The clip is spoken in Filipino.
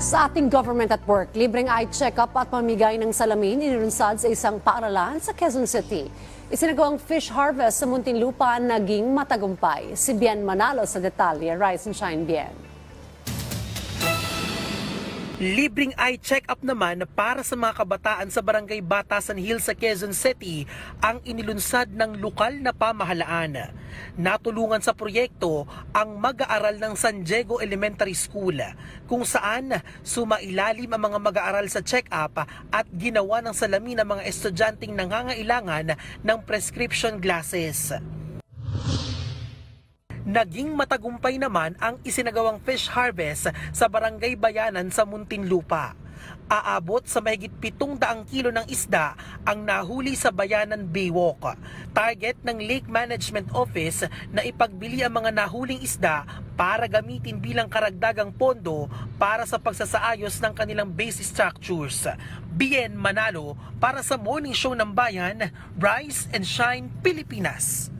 Sa ating government at work, libreng eye check-up at pamigay ng salamin inilunsad sa isang paaralan sa Quezon City. Isinagawang fish harvest sa Muntinlupa naging matagumpay. Si Bien Manalo sa detalye. Rise and shine, Bien. Libreng eye check-up naman para sa mga kabataan sa Barangay Batasan Hill sa Quezon City ang inilunsad ng lokal na pamahalaan. Natulungan sa proyekto ang mag-aaral ng San Diego Elementary School kung saan sumailalim ang mga mag-aaral sa check-up at ginawa ng salamin ng mga estudyanteng nangangailangan ng prescription glasses. Naging matagumpay naman ang isinagawang fish harvest sa Barangay Bayanan sa Muntinlupa. Aabot sa mahigit 700 kilo ng isda ang nahuli sa Bayanan Baywalk. Target ng Lake Management Office na ipagbili ang mga nahuling isda para gamitin bilang karagdagang pondo para sa pagsasaayos ng kanilang base structures. Bien Manalo para sa Morning Show ng Bayan, Rise and Shine Pilipinas.